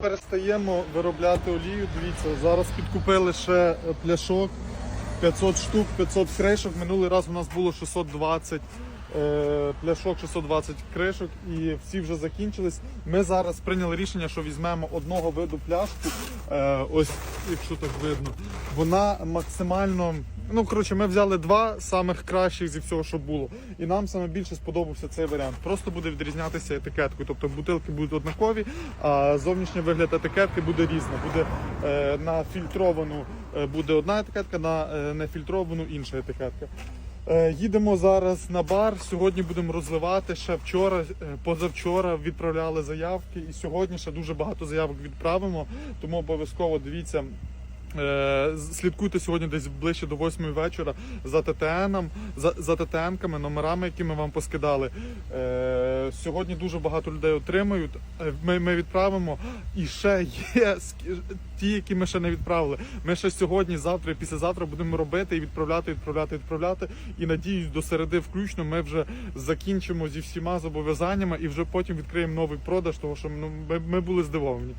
Перестаємо виробляти олію. Дивіться, зараз підкупили ще е, пляшок 500 штук, 500 кришок. Минулий раз у нас було 620 е, пляшок, 620 кришок, і всі вже закінчились. Ми зараз прийняли рішення, що візьмемо одного виду пляшку. Е, ось, якщо так видно, вона максимально. Ну, коротше, ми взяли два самих кращих зі всього, що було. І нам саме більше сподобався цей варіант. Просто буде відрізнятися етикеткою. Тобто бутилки будуть однакові, а зовнішній вигляд етикетки буде різний. Буде е, на фільтровану е, буде одна етикетка, на е, нефільтровану інша етикетка. Е, Їдемо зараз на бар. Сьогодні будемо розливати. Ще вчора, е, позавчора відправляли заявки, і сьогодні ще дуже багато заявок відправимо. Тому обов'язково дивіться. Е, Слідкуйте сьогодні десь ближче до 8 вечора за ТТНом, за, за ТТНками, номерами, які ми вам поскидали. Е, сьогодні дуже багато людей отримають. Е, Ми, ми відправимо. І ще є ті, які ми ще не відправили. Ми ще сьогодні, завтра і післязавтра будемо робити і відправляти, відправляти, відправляти. І надіюсь, до середи включно ми вже закінчимо зі всіма зобов'язаннями і вже потім відкриємо новий продаж, тому що ну, ми, ми були здивовані.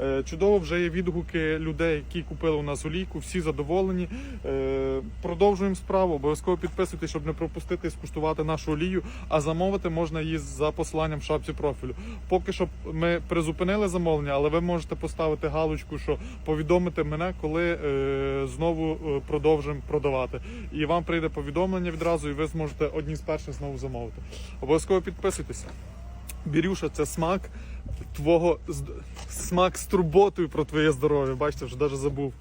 Е, Чудово, вже є відгуки людей, які купили у нас олійку, всі задоволені. Е, Продовжуємо справу. Обов'язково підписуйтесь, щоб не пропустити скуштувати нашу олію. А замовити можна її за посиланням в шапці профілю. Поки що ми призупинили замовлення, але ви можете поставити галочку, що повідомити мене, коли е, знову продовжимо продавати. І вам прийде повідомлення відразу, і ви зможете одні з перших знову замовити. Обов'язково підписуйтеся. Бірюша, це смак твого смак з турботою про твоє здоров'я. Бачите, вже навіть забув.